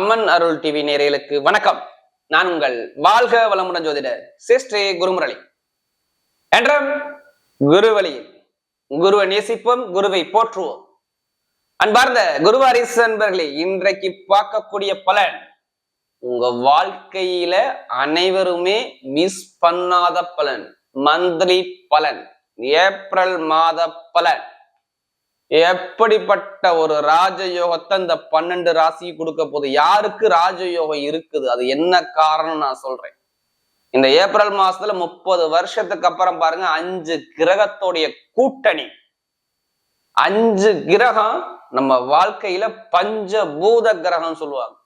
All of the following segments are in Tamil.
அம்மன் அருள் டிவி நேரலுக்கு வணக்கம். நான் உங்கள் வாழ்க வளமுடன் ஜோதிடர் சிஸ்டே குருமுரளி. என்றும் குருவழியில் குருவை நேசிப்போம் குருவை போற்றுவோம். அன்பார்ந்த குருவாரிசு அன்பர்களே இன்றைக்கு பார்க்கக்கூடிய பலன் உங்க வாழ்க்கையில அனைவருமே மிஸ் பண்ணாத பலன் மந்த்லி பலன் ஏப்ரல் மாத பலன். எப்படிப்பட்ட ஒரு ராஜயோகத்தை இந்த பன்னெண்டு ராசிக்கு கொடுக்க போகுது? யாருக்கு ராஜயோகம் இருக்குது? அது என்ன காரணம் நான் சொல்றேன். இந்த ஏப்ரல் மாசத்துல முப்பது வருஷத்துக்கு அப்புறம் பாருங்க அஞ்சு கிரகத்தோடைய கூட்டணி. அஞ்சு கிரகம் நம்ம வாழ்க்கையில பஞ்சபூத கிரகம் சொல்லுவாங்க.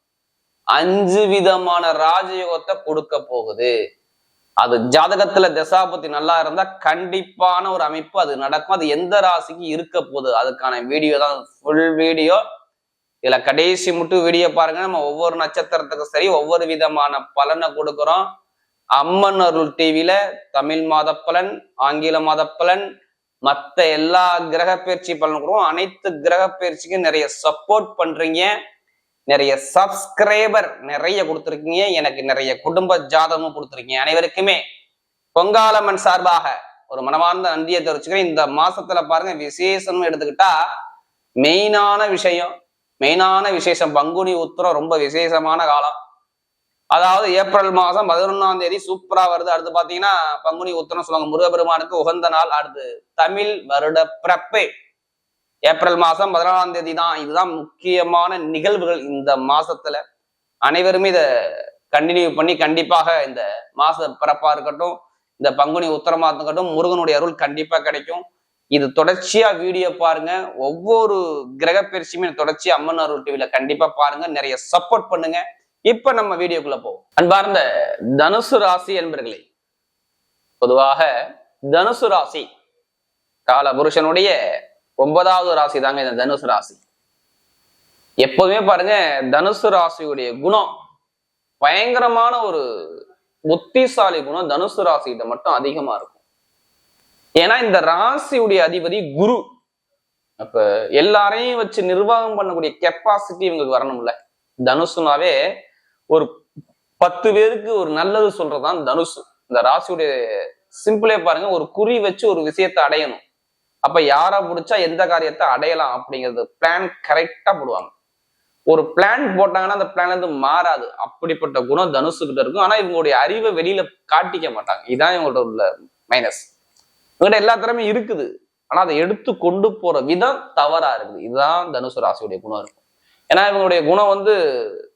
அஞ்சு விதமான ராஜயோகத்தை கொடுக்க போகுது. அது ஜாதகத்துல தசாபதி நல்லா இருந்தா கண்டிப்பான ஒரு அமைப்பு அது நடக்கும். அது எந்த ராசிக்கு இருக்க போகுது? அதுக்கான வீடியோ தான். Full video. இதுல கடைசி மட்டும் வீடியோ பாருங்க. நம்ம ஒவ்வொரு நட்சத்திரத்துக்கும் சரி ஒவ்வொரு விதமான பலனை கொடுக்குறோம். அம்மன் அருள் டிவில தமிழ் மாத பலன் ஆங்கில மாத பலன் மற்ற எல்லா கிரக பயிற்சி பலன் கொடுக்கும் அனைத்து கிரக பயிற்சிக்கும் நிறைய சப்போர்ட் பண்றீங்க. நிறைய சப்ஸ்கிரைபர் நிறைய கொடுத்துருக்கீங்க. எனக்கு நிறைய குடும்ப ஜாதகமும் கொடுத்துருக்கீங்க. அனைவருக்குமே பொங்காலம்மன் சார்பாக ஒரு மனமார்ந்த நன்றியை தெரிவிச்சுக்கிறேன். இந்த மாசத்துல பாருங்க விசேஷம்னு எடுத்துக்கிட்டா மெயினான விஷயம் மெயினான விசேஷம். பங்குனி உத்திரம் ரொம்ப விசேஷமான காலம். அதாவது ஏப்ரல் மாதம் பதினொன்னாம் தேதி சூப்பரா வருது. அடுத்து பாத்தீங்கன்னா பங்குனி உத்திரம் சொல்லுவாங்க. முருகபெருமானுக்கு உகந்த நாள். அடுத்து தமிழ் வருட பிறப்பு. ஏப்ரல் மாசம் பதினாலாம் தேதி தான் இதுதான் முக்கியமான நிகழ்வுகள் இந்த மாசத்துல. அனைவருமே இதை கண்டினியூ பண்ணி கண்டிப்பாக இந்த மாச பிறப்பா இருக்கட்டும் இந்த பங்குனி உத்தரமா இருக்கட்டும் முருகனுடைய அருள் கண்டிப்பா கிடைக்கும். இது தொடர்ச்சியா வீடியோ பாருங்க. ஒவ்வொரு கிரக பயிற்சியுமே தொடர்ச்சியா அம்மன் அருள் டிவில கண்டிப்பா பாருங்க. நிறைய சப்போர்ட் பண்ணுங்க. இப்ப நம்ம வீடியோக்குள்ள போவோம். அன்பார்ந்த தனுசு ராசி என்பர்களே பொதுவாக தனுசு ராசி கால புருஷனுடைய ஒன்பதாவது ராசி தாங்க இந்த தனுசு ராசி. எப்போதுமே பாருங்க தனுசு ராசியுடைய குணம் பயங்கரமான ஒரு புத்திசாலி குணம் தனுசு ராசிகிட்ட மட்டும் அதிகமா இருக்கும். ஏன்னா இந்த ராசியுடைய அதிபதி குரு. அப்ப எல்லாரையும் வச்சு நிர்வாகம் பண்ணக்கூடிய கெப்பாசிட்டி இவங்களுக்கு வரணும்ல. தனுசுனாவே ஒரு பத்து பேருக்கு ஒரு நல்லது சொல்றதுதான் தனுசு. இந்த ராசியுடைய சிம்பிளே பாருங்க ஒரு குறி வச்சு ஒரு விஷயத்தை அடையணும். அப்ப யாரை பிடிச்சா எந்த காரியத்தை அடையலாம் அப்படிங்கிறது பிளான் கரெக்டா போடுவாங்க. ஒரு பிளான் போட்டாங்கன்னா அந்த பிளான் வந்து மாறாது. அப்படிப்பட்ட குணம் தனுசு கிட்ட இருக்கும். ஆனா இவங்களுடைய அறிவை வெளியில காட்டிக்க மாட்டாங்க. இதான் இவங்களோட உள்ள மைனஸ் இவங்ககிட்ட எல்லா திறமையும் இருக்குது. ஆனா அதை எடுத்து கொண்டு போற விதம் தவறா இருக்குது. இதுதான் தனுசு ராசியுடைய குணம் இருக்கும். ஏன்னா இவங்களுடைய குணம் வந்து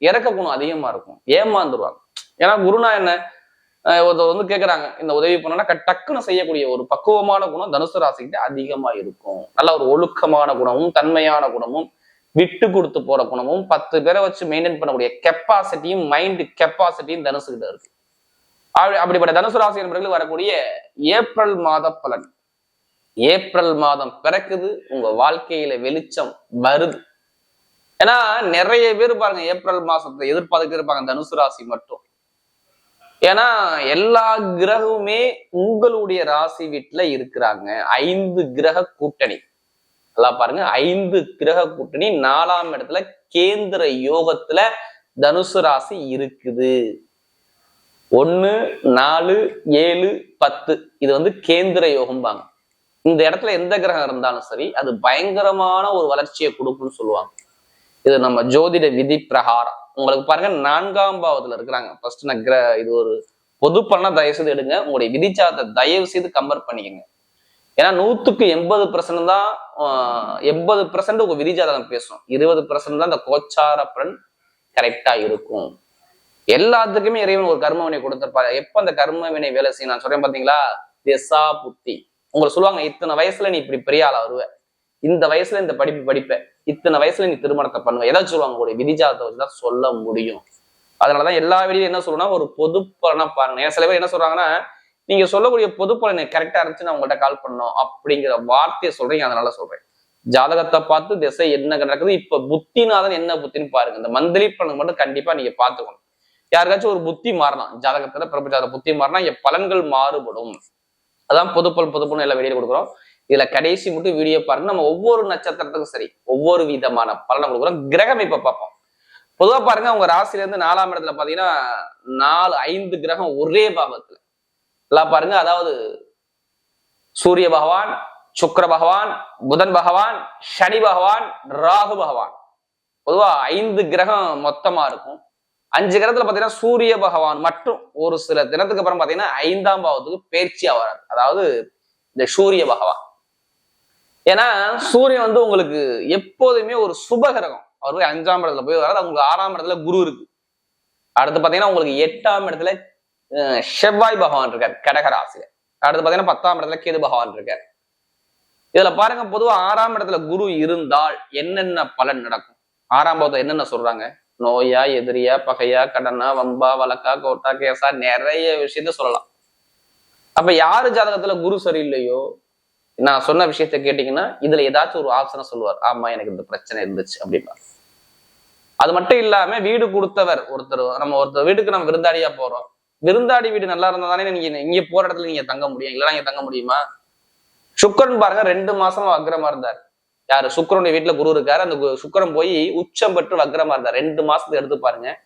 இறக்க குணம் அதிகமா இருக்கும். ஏமாந்துருவாங்க. ஏன்னா குருனா என்ன? ஒருத்தர் வந்து கேக்குறாங்க இந்த உதவி பண்ணனா டக்குன்னு செய்யக்கூடிய ஒரு பக்குவமான குணம் தனுசு ராசிக்கிட்ட அதிகமா இருக்கும். நல்ல ஒரு ஒழுக்கமான குணமும் தன்மையான குணமும் விட்டு கொடுத்து போற குணமும் பத்து பேரை வச்சு மெயின்டைன் பண்ணக்கூடிய கெப்பாசிட்டியும் மைண்ட் கெப்பாசிட்டியும் தனுசு கிட்ட இருக்கு. அப்படி- அப்படிப்பட்ட தனுசு ராசி என்பவர்கள் வரக்கூடிய ஏப்ரல் மாத பலன். ஏப்ரல் மாதம் பிறக்குது உங்க வாழ்க்கையில வெளிச்சம் வருது. ஏன்னா நிறைய பேர் பாருங்க ஏப்ரல் மாசத்தை எதிர்பார்த்துட்டு இருப்பாங்க தனுசு ராசி மட்டும். ஏன்னா எல்லா கிரகமுமே உங்களுடைய ராசி வீட்டுல இருக்கிறாங்க. ஐந்து கிரக கூட்டணி. நல்லா பாருங்க. ஐந்து கிரக கூட்டணி. நாலாம் இடத்துல கேந்திர யோகத்துல தனுசு ராசி இருக்குது. ஒன்னு நாலு ஏழு பத்து. இது வந்து கேந்திர யோகம்பாங்க. இந்த இடத்துல எந்த கிரகம் இருந்தாலும் சரி அது பயங்கரமான ஒரு வளர்ச்சியை கொடுக்கும்னு சொல்லுவாங்க. இது நம்ம ஜோதிட விதி பிரகாரம். உங்களுக்கு பாருங்க நான்காம் பாவத்துல இருக்கிறாங்க. ஃபர்ஸ்ட் நான் கிர இது ஒரு பொது பலனா தயவு செய்து எடுங்க. உங்களுடைய விதிச்சாரத்தை தயவு செய்து கம்பேர் பண்ணிக்கோங்க. ஏன்னா நூத்துக்கு எண்பது பர்சன்ட் தான் எண்பது பர்சன்ட் உங்க விதிஜாதகம் பேசும் இருபது பர்சன்ட் தான் இந்த கோச்சார பலன் கரெக்டா இருக்கும். எல்லாத்துக்குமே இறைவன் ஒரு கர்ம வினை கொடுத்திருப்பாரு. எப்ப அந்த கர்ம வினை வேலை செய்யும்? நான் சொல்றேன் பாத்தீங்களா? திசா புத்தி. உங்களை சொல்லுவாங்க இத்தனை வயசுல நீ இப்படி பெரிய ஆளா வருவ. இந்த வயசுல இந்த படிப்பு படிப்ப இத்தனை வயசுல நீ திருமணத்தை பண்ணுவ ஏதாச்சும் சொல்லுவாங்க உங்களுடைய விதிஜாதத்தை வச்சுதான் சொல்ல முடியும். அதனாலதான் எல்லா வெளியும் என்ன சொல்லணும்னா ஒரு பொது பலனா பாருங்க. ஏன் சில பேர் என்ன சொல்றாங்கன்னா நீங்க சொல்லக்கூடிய பொது பலன் கரெக்டா இருந்துச்சு நான் உங்கள்கிட்ட கால் பண்ணோம் அப்படிங்கிற வார்த்தையை சொல்றீங்க அதனால சொல்றேன். ஜாதகத்தை பார்த்து திசை என்ன நடக்குது இப்ப புத்திநாதன் என்ன புத்தின்னு பாருங்க. இந்த மந்திரி பலன் மட்டும் கண்டிப்பா நீங்க பாத்துக்கணும் யாருக்காச்சும் ஒரு புத்தி மாறலாம். ஜாதகத்துல பிரபஞ்ச ஜாதக புத்தி மாறினா இங்க பலன்கள் மாறுபடும். அதான் பொதுப்பல் பொதுப்பலன் எல்லா வெளியே கொடுக்குறோம். இதுல கடைசி மட்டும் வீடியோ பாருங்க. நம்ம ஒவ்வொரு நட்சத்திரத்துக்கும் சரி ஒவ்வொரு விதமான பலனை கொடுக்குறோம். கிரகம் இப்ப பார்ப்போம். பொதுவா பாருங்க உங்க ராசில இருந்து நாலாம் இடத்துல பாத்தீங்கன்னா நாலு ஐந்து கிரகம் ஒரே பாவத்துல எல்லாம் பாருங்க அதாவது சூரிய பகவான் சுக்கர பகவான் புதன் பகவான் சனி பகவான் ராகு பகவான். பொதுவா ஐந்து கிரகம் மொத்தமா இருக்கும். அஞ்சு கிரகத்துல பாத்தீங்கன்னா சூரிய பகவான் மட்டும் ஒரு சில தினத்துக்கு அப்புறம் பாத்தீங்கன்னா ஐந்தாம் பாவத்துக்கு பேர்ச்சியா வராது அதாவது இந்த சூரிய பகவான். ஏன்னா சூரியன் வந்து உங்களுக்கு எப்போதுமே ஒரு சுபகரகம் அவர் போய் அஞ்சாம் இடத்துல போய் வராது உங்களுக்கு ஆறாம் இடத்துல குரு இருக்கு. அடுத்து பாத்தீங்கன்னா உங்களுக்கு எட்டாம் இடத்துல அஹ், செவ்வாய் பகவான் இருக்கார் கடகராசில அடுத்து பாத்தீங்கன்னா பத்தாம் இடத்துல கேது பகவான் இருக்கார். இதுல பாருங்க பொதுவா ஆறாம் இடத்துல குரு இருந்தால் என்னென்ன பலன் நடக்கும்? ஆறாம் பாவத்தை என்னென்ன சொல்றாங்க? நோயா எதிரியா பகையா கடனா வம்பா வழக்கா கோட்டா கேசா நிறைய விஷயத்த சொல்லலாம். அப்ப யாரு ஜாதகத்துல குரு சரியில்லையோ நான் சொன்ன விஷயத்த கேட்டீங்கன்னா இதுல ஏதாச்சும் ஒரு ஆப்ஷனை சொல்லுவார். ஆமா எனக்கு இந்த பிரச்சனை இருந்துச்சு அப்படின்னா அது மட்டும் இல்லாம வீடு கொடுத்தவர் ஒருத்தர் நம்ம ஒருத்தர் வீட்டுக்கு நம்ம விருந்தாடியா போறோம். விருந்தாடி வீடு நல்லா இருந்தா தானே நீங்க இங்க போற இடத்துல நீங்க தங்க முடியும். இல்லைன்னா இங்க தங்க முடியுமா? சுக்கரன் பாருங்க ரெண்டு மாசமா வக்ரமா இருந்தார். யாரு? சுக்கரனுடைய வீட்டுல குரு இருக்காரு. அந்த கு- போய் உச்சம் பெற்று வக்ரமா இருந்தார். ரெண்டு மாசத்துக்கு எடுத்து பாருங்க.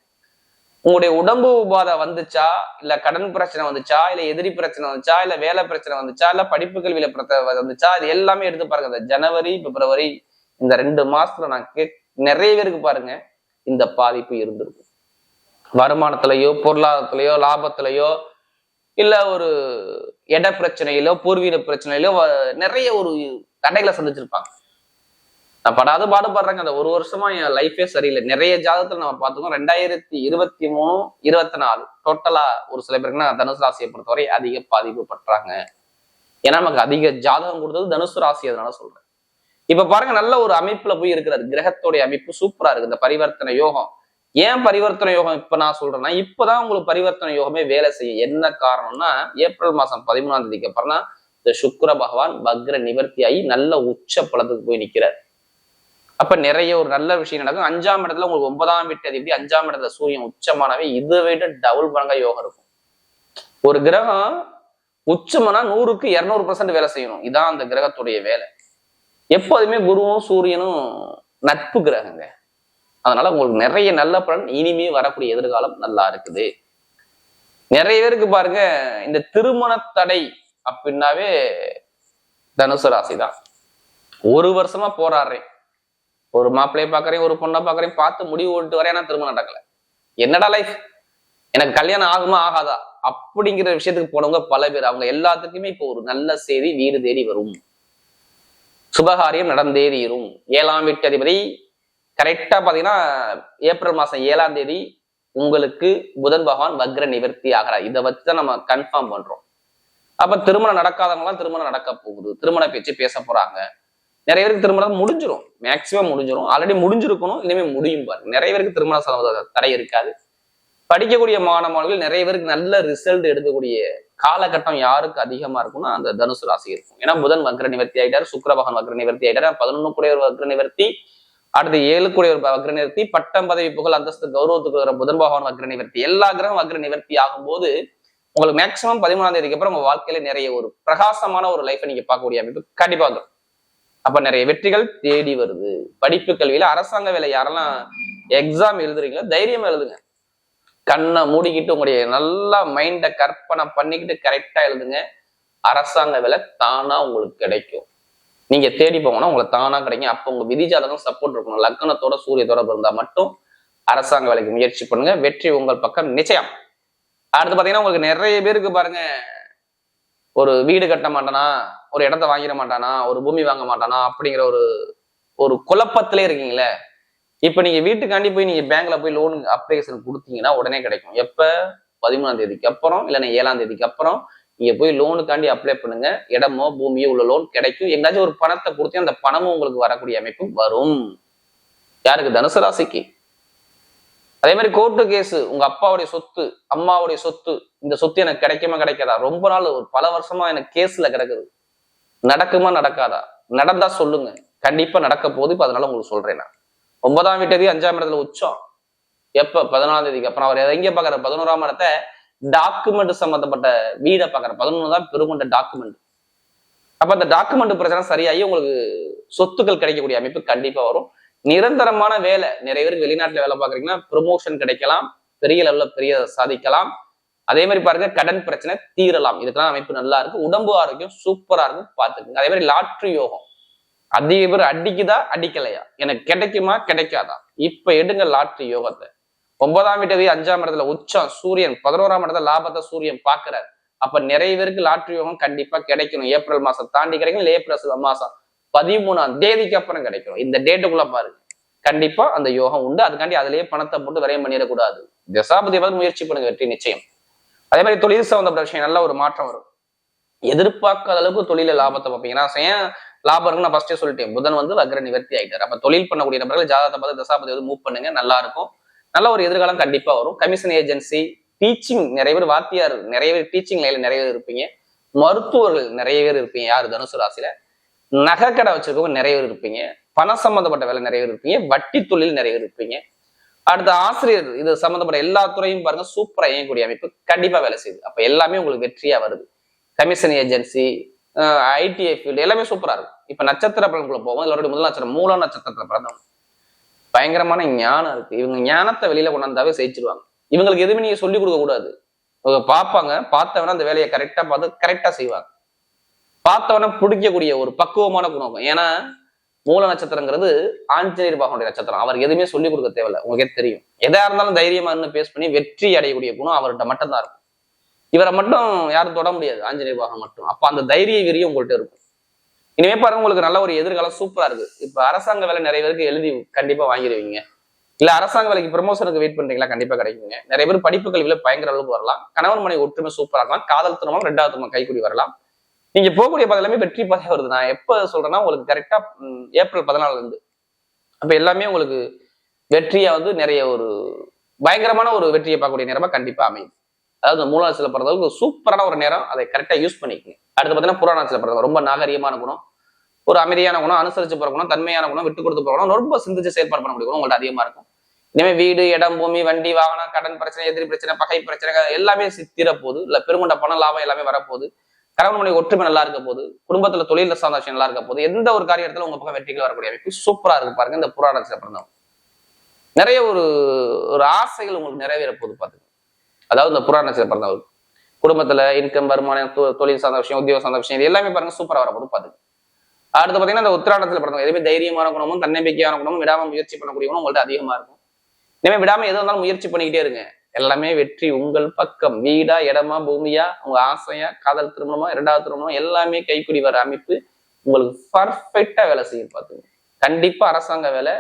உங்களுடைய உடம்பு உபாதை வந்துச்சா? இல்ல கடன் பிரச்சனை வந்துச்சா? இல்ல எதிரி பிரச்சனை வந்துச்சா? இல்ல வேலை பிரச்சனை வந்துச்சா? இல்ல படிப்பு கல்வியில பிரச்சனை வந்துச்சா? இது எல்லாமே எடுத்து பாருங்க. இந்த ஜனவரி பிப்ரவரி இந்த ரெண்டு மாசத்துல நான் கே நிறைய பேருக்கு பாருங்க இந்த பாதிப்பு இருந்திருக்கும். வருமானத்திலேயோ பொருளாதாரத்திலையோ லாபத்திலேயோ இல்ல ஒரு இட பிரச்சனையிலோ பூர்வீக பிரச்சனையிலோ நிறைய ஒரு தடைகளை சந்திச்சிருப்பாங்க. நான் படாத பாடுபடுறேங்க அந்த ஒரு வருஷமா என் லைஃபே சரியில்லை. நிறைய ஜாதகத்துல நம்ம பார்த்துக்கோம் ரெண்டாயிரத்தி இருபத்தி மூணு இருபத்தி நாலு. டோட்டலா ஒரு சில பேருக்கு தனுசு ராசியை பொறுத்தவரை அதிக பாதிப்பு பட்டுறாங்க ஏன்னா நமக்கு அதிக ஜாதகம் கொடுத்தது தனுசு ராசி அதனால சொல்றேன். இப்ப பாருங்க நல்ல ஒரு அமைப்புல போய் இருக்கிறாரு. கிரகத்தோடைய அமைப்பு சூப்பரா இருக்கு. இந்த பரிவர்த்தனை யோகம். ஏன் பரிவர்த்தனை யோகம் இப்ப நான் சொல்றேன்னா இப்பதான் உங்களுக்கு பரிவர்த்தனை யோகமே வேலை செய்யும். என்ன காரணம்னா ஏப்ரல் மாசம் பதிமூணாம் தேதிக்கு அப்புறம் தான் இந்த சுக்கர பகவான் பக்ர நிவர்த்தி ஆகி நல்ல உச்ச பலத்துக்கு போய் நிக்கிறார். அப்ப நிறைய ஒரு நல்ல விஷயம் நடக்கும். அஞ்சாம் இடத்துல உங்களுக்கு ஒன்பதாம் வீட்டு அதிபதி அஞ்சாம் இடத்துல சூரியன் உச்சமானவே இதை விட டபுள் மடங்கா யோகம் இருக்கும். ஒரு கிரகம் உச்சமானா நூறுக்கு இருநூறு பர்சன்ட் வேலை செய்யணும். இதான் அந்த கிரகத்துடைய வேலை. எப்போதுமே குருவும் சூரியனும் நட்பு கிரகங்க. அதனால உங்களுக்கு நிறைய நல்ல பலன் இனிமே வரக்கூடிய எதிர்காலம் நல்லா இருக்குது. நிறைய பேருக்கு பாருங்க இந்த திருமண தடை அப்படின்னாவே தனுசு ராசி தான் ஒரு வருஷமா போராடுறேன். ஒரு மாப்பிள்ளைய பாக்குறேன் ஒரு பொண்ணை பாக்குறேன் பார்த்து முடிவு ஓட்டு வரேன் ஆனா திருமணம் நடக்கல. என்னடா லைஃப் எனக்கு கல்யாணம் ஆகுமா ஆகாதா? அப்படிங்கிற விஷயத்துக்கு போனவங்க பல பேர். அவங்க எல்லாத்துக்குமே இப்போ ஒரு நல்ல செய்தி வீடு தேடி வரும். சுபகாரியம் நடந்தே தீரும். ஏழாம் வீட்டு அதிபதி கரெக்டா பாத்தீங்கன்னா ஏப்ரல் மாசம் ஏழாம் தேதி உங்களுக்கு புதன் பகவான் வக்ர நிவர்த்தி ஆகிறார். இதை வச்சுதான் நம்ம கன்ஃபார்ம் பண்றோம். அப்ப திருமணம் நடக்காதவங்களாம் திருமணம் நடக்க போகுது. திருமண பேச்சு பேச போறாங்க. நிறைய பேருக்கு திருமணம் முடிஞ்சிடும் மேக்சிமம் முடிஞ்சிடும் ஆல்ரெடி முடிஞ்சிருக்கணும். இனிமேல் முடியும் பாருங்க. நிறைய பேருக்கு திருமண செலவு தடை இருக்காது. படிக்கக்கூடிய மாணவர்கள் நிறைய பேருக்கு நல்ல ரிசல்ட் எடுக்கக்கூடிய காலகட்டம் யாருக்கு அதிகமா இருக்கும்னா அந்த தனுசு ராசி இருக்கும். ஏன்னா புதன் வக்ர நிவர்த்தி ஆயிட்டாரு சுக்கரபகன் வக்ர நிவர்த்தி ஆயிட்டாரு. பதினொன்னு கூடிய ஒரு வக்ர நிவர்த்தி அடுத்து ஏழு கூடிய ஒரு வக்ர நிவர்த்தி பட்டம் பதவி புகழ் அந்தஸ்து கௌரவத்துக்கு வர புதன் பகவான் வக்ர நிவர்த்தி. எல்லா கிரகம் வக்ர நிவர்த்தி ஆகும்போது உங்களுக்கு மேக்சிமம் பதிமூணாம் தேதிக்கு அப்புறம் உங்க வாழ்க்கையில நிறைய ஒரு பிரகாசமான ஒரு லைஃப்பை நீங்க பார்க்கக்கூடிய அமைப்பு கண்டிப்பா வந்துடும் அப்ப நிறைய வெற்றிகள் தேடி வருது. படிப்பு கல்வியில அரசாங்க வேலை யாரெல்லாம் எக்ஸாம் எழுதுறீங்களோ தைரியமா எழுதுங்க. கண்ணை மூடிக்கிட்டு உங்களுடைய நல்லா மைண்டை கற்பனை பண்ணிக்கிட்டு கரெக்டா எழுதுங்க. அரசாங்க வேலை தானா உங்களுக்கு கிடைக்கும். நீங்க தேடி போங்கன்னா உங்களுக்கு தானா கிடைக்கும். அப்ப உங்க விதி ஜாதகம் சப்போர்ட் இருக்கணும் லக்னத்தோட சூரிய தொடர்பு இருந்தா மட்டும் அரசாங்க வேலைக்கு முயற்சி பண்ணுங்க. வெற்றி உங்கள் பக்கம் நிச்சயம். அடுத்து பாத்தீங்கன்னா உங்களுக்கு நிறைய பேருக்கு பாருங்க. ஒரு வீடு கட்ட மாட்டேனா? ஒரு இடத்த வாங்கிட மாட்டானா? ஒரு பூமி வாங்க மாட்டானா? அப்படிங்கிற ஒரு ஒரு குழப்பத்திலே இருக்கீங்களே? இப்ப நீங்க வீட்டுக்காண்டி போய் நீங்க பேங்க்ல போய் லோன் அப்ளிகேஷன் கொடுத்தீங்கன்னா உடனே கிடைக்கும். எப்ப? பதிமூணாம் தேதிக்கு அப்புறம் இல்லைன்னா ஏழாம் தேதிக்கு அப்புறம் நீங்க போய் லோனுக்காண்டி அப்ளை பண்ணுங்க. இடமோ பூமியோ உள்ள லோன் கிடைக்கும். எங்காச்சும் ஒரு பணத்தை கொடுத்து அந்த பணமும் உங்களுக்கு வரக்கூடிய அமைப்பு வரும். யாருக்கு? தனுசு ராசிக்கு. அதே மாதிரி கோர்ட்டு கேஸ் உங்க அப்பாவுடைய சொத்து அம்மாவுடைய சொத்து இந்த சொத்து எனக்கு கிடைக்குமா கிடைக்காதா? ரொம்ப நாள் ஒரு பல வருஷமா எனக்கு கேஸ்ல கிடக்குது. நடக்குமா நடக்காதா? நடந்தா சொல்லுங்க. கண்டிப்பா நடக்க போகுது. இப்ப அதனால உங்களுக்கு சொல்றேன் நான். ஒன்பதாம் வீட்டதி அஞ்சாம் இடத்துல உச்சம். எப்ப? பதினாலாம் தேதிக்கு. அப்புறம் அவர் எங்க பாக்குற பதினோராம் இடத்த டாக்குமெண்ட் சம்பந்தப்பட்ட வீடை பாக்குற பதினொன்று தான் பெருமண்ட டாக்குமெண்ட் அப்ப அந்த டாக்குமெண்ட் பிரச்சனை சரியாகி உங்களுக்கு சொத்துக்கள் கிடைக்கக்கூடிய அமைப்பு கண்டிப்பா வரும். நிரந்தரமான வேலை. நிறைய பேர் வெளிநாட்டுல வேலை பாக்குறீங்கன்னா ப்ரொமோஷன் கிடைக்கலாம். பெரிய லெவல்ல பெரிய சாதிக்கலாம். அதே மாதிரி பாருங்க கடன் பிரச்சனை தீரலாம். இதுக்கெல்லாம் அமைப்பு நல்லா இருக்கு. உடம்பு ஆரோக்கியம் சூப்பரா இருக்கும் பாத்துக்கோங்க அதே மாதிரி லாட்ரி யோகம். அதிக பேர் அடிக்குதா அடிக்கலையா? எனக்கு கிடைக்குமா கிடைக்காதா? இப்ப எடுங்க லாட்ரி யோகத்தை. ஒன்பதாம் வீட்டு அஞ்சாம் இடத்துல உச்சம் சூரியன். பதினோராம் இடத்துல லாபத்தை சூரியன் பாக்குறாரு அப்ப நிறைய பேருக்கு லாட்ரி யோகம் கண்டிப்பா கிடைக்கணும். ஏப்ரல் மாசம் தாண்டி கிடைக்கும் இல்ல ஏப்ரல் மாசம் பதிமூணாம் தேதிக்கு அப்புறம் கிடைக்கும் இந்த டேட்டுக்குள்ள பாருங்க. கண்டிப்பா அந்த யோகம் உண்டு. அதுக்காண்டி அதுலயே பணத்தை போட்டு விரையம் பண்ணிடக்கூடாது. தசாபதி முயற்சி பண்ணுங்க வெற்றி நிச்சயம். அதே மாதிரி தொழில் சம்மந்தப்பட்ட விஷயம் நல்ல ஒரு மாற்றம் வரும். எதிர்பார்க்காத அளவுக்கு தொழில லாபத்தை பார்ப்பீங்கன்னா ஏன் லாபம் இருக்குன்னு நான் ஃபர்ஸ்டே சொல்லிட்டேன். புதன் வந்து வக்ர நிவர்த்தி ஆயிட்டார். அப்ப தொழில் பண்ணக்கூடிய நபர்கள் ஜாதகத்தை பார்த்து தசாபதி வந்து மூவ் பண்ணுங்க நல்லா இருக்கும். நல்ல ஒரு எதிர்காலம் கண்டிப்பா வரும். கமிஷன் ஏஜென்சி டீச்சிங் நிறைய பேர் வாத்தியார் நிறைய பேர் டீச்சிங் லைன்ல நிறைய பேர் இருப்பீங்க. மருத்துவர்கள் நிறைய பேர் இருப்பீங்க. யாரு? தனுசு ராசியில. நகைக்கடை வச்சிருக்கவங்க நிறைய பேர் இருப்பீங்க. பணம் சம்பந்தப்பட்ட வேலை நிறைய பேர் இருப்பீங்க. வட்டி தொழில் நிறைய பேர் இருப்பீங்க. அடுத்த ஆசிரியர் இது சம்மந்தப்பட்ட எல்லா துறையும் பாருங்க சூப்பரா இயங்கக்கூடிய அமைப்பு கண்டிப்பா வேலை செய்யுது. அப்ப எல்லாமே உங்களுக்கு வெற்றியா வருது. கமிஷன் ஏஜென்சி ஐடிஐ ஃபீல்டு எல்லாமே சூப்பரா இருக்கும் இப்ப நட்சத்திர பலன்குள்ள போவோம் இதோட முதல் நட்சத்திரம் மூல நட்சத்திரத்துல பிறந்தவங்க. பயங்கரமான ஞானம் இருக்கு. இவங்க ஞானத்தை வெளியில கொண்டாந்தாவே ஜெயிச்சிருவாங்க இவங்களுக்கு எதுவுமே நீங்க சொல்லிக் கொடுக்க கூடாது. இவங்க பார்ப்பாங்க பார்த்தவன அந்த வேலையை கரெக்டா பார்த்து கரெக்டா செய்வாங்க. பார்த்தவன பிடிக்கக்கூடிய ஒரு பக்குவமான குணம். ஏன்னா மூல நட்சத்திரங்கிறது ஆஞ்சநேயர் பாகனுடைய நட்சத்திரம். அவருக்கு எதுவுமே சொல்லிக் கொடுக்க தேவையில்ல. உங்களுக்கே தெரியும். எதா இருந்தாலும் தைரியமா இருந்து பேஸ் பண்ணி வெற்றி அடையக்கூடிய குணம் அவர்கிட்ட மட்டும்தான் இருக்கும். இவரை மட்டும் யாரும் தொட முடியாது. ஆஞ்சநேயர் பாகம் மட்டும். அப்ப அந்த தைரிய விரியும் உங்கள்கிட்ட இருக்கும். இனிமே பாருங்க உங்களுக்கு நல்ல ஒரு எதிர்காலம் சூப்பரா இருக்கு. இப்ப அரசாங்க வேலை நிறைய பேருக்கு எழுதி கண்டிப்பா வாங்கிடுவீங்க. இல்ல அரசாங்க வேலைக்கு ப்ரமோஷனுக்கு வெயிட் பண்றீங்களா? கண்டிப்பா கிடைக்குங்க. நிறைய பேர் படிப்பு கல்வியில பயங்கர அளவுக்கு வரலாம். கணவன் மனை ஒற்றுமை சூப்பரா இருக்கலாம் காதல் திருமணம் ரெண்டாவது திருமணம் வரலாம். நீங்க போகக்கூடிய பாதை எல்லாமே வெற்றி பாதையா வருது. நான் எப்ப சொல்றேன்னா உங்களுக்கு கரெக்டா ஏப்ரல் பதினாலுல இருந்து அப்ப எல்லாமே உங்களுக்கு வெற்றியா வந்து நிறைய ஒரு பயங்கரமான ஒரு வெற்றியை பார்க்கக்கூடிய நேரமா கண்டிப்பா அமையுது அதாவது மூலாசில பிறந்தவங்களுக்கு சூப்பரான ஒரு நேரம் அதை கரெக்டா யூஸ் பண்ணிக்கங்க. அடுத்து பார்த்தீங்கன்னா புராணாசில பிறந்தவங்க ரொம்ப நாகரிகமான குணம் ஒரு அமைதியான குணம் அனுசரிச்சு போற குணம் தன்மையான குணம் விட்டு கொடுத்து போகணும் ரொம்ப சிந்திச்சு செயல்பாடு பண்ண முடியும் உங்கள்ட்ட அதிகமா இருக்கும். இனிமே வீடு இடம் பூமி வண்டி வாகனம் கடன் பிரச்சனை எதிரி பிரச்சனை பகை பிரச்சனை எல்லாமே சித்திர போகுது இல்ல பெருங்கொண்ட பணம் லாபம் எல்லாமே வரப்போகுது. கணவன் மனைவி ஒற்றுமை நல்லா இருக்க போது குடும்பத்துல தொழில சந்தோஷம் நல்லா இருக்க போது எந்த ஒரு காரியத்துல உங்க பக்கம் வெற்றிகள் வரக்கூடிய அமைப்பு சூப்பரா இருக்கு பாருங்க இந்த புராணத்தை பிறந்தவங்க. நிறைய ஒரு ஒரு ஆசைகள் உங்களுக்கு நிறைவேற போகுது பாத்துங்க அதாவது இந்த புராணத்தை பிறந்தவர் குடும்பத்துல இன்கம் வருமானம் தொழில் சார்ந்த விஷயம் உத்தியோக சார்ந்த விஷயம் இது எல்லாமே பாருங்க சூப்பரா வரப்போது பாத்துங்க அடுத்து பாத்தீங்கன்னா இந்த உத்திராடத்துல பிறந்தவங்க எதுவுமே தைரியமான குணமும் தன்னம்பிக்கையான குணமும் விடாம முயற்சி பண்ணக்கூடிய குணம் உங்கள்ட்ட அதிகமா இருக்கும். இனிமே விடாம எது வந்தாலும் முயற்சி பண்ணிக்கிட்டே இருங்க. எல்லாமே வெற்றி உங்கள் பக்கம் வீடா இடமா பூமியா உங்க ஆசையா காதல் திருமணமா இரண்டாவது திருமணமா எல்லாமே கைப்பிடி வர அமைப்பு உங்களுக்கு பர்ஃபெக்டா வேலை செய்ய பார்த்துங்க கண்டிப்பா அரசாங்க வேலை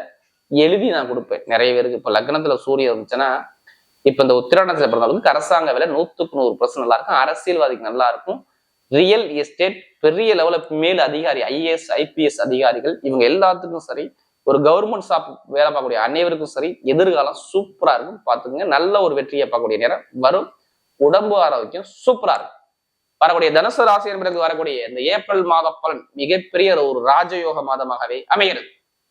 எழுதி நான் கொடுப்பேன். நிறைய பேருக்கு இப்ப லக்னத்துல சூரியன் இருந்துச்சுன்னா இப்ப இந்த உத்திராடத்துல பிறந்தவங்களுக்கு அரசாங்க வேலை நூத்துக்கு நூறு பர்சன்ட் நல்லா இருக்கும். அரசியல்வாதிக்கு நல்லா இருக்கும். ரியல் எஸ்டேட் பெரிய லெவல மேல் அதிகாரி ஐஏஎஸ் ஐபிஎஸ் அதிகாரிகள் இவங்க எல்லாத்துக்கும் சரி ஒரு கவர்மெண்ட் ஷாப் வேலை பார்க்கக்கூடிய அனைவருக்கும் சரி எதிர்காலம் சூப்பரா இருக்கும். பாத்துக்கங்க நல்ல ஒரு வெற்றியை பார்க்கக்கூடிய நேரம் வரும். உடம்பு ஆரோக்கியம் சூப்பரா இருக்கும். வரக்கூடிய தனுசு ராசி என்பதற்கு வரக்கூடிய இந்த ஏப்ரல் மாத பலன் மிகப்பெரிய ஒரு ராஜயோக மாதமாகவே அமைகிறது.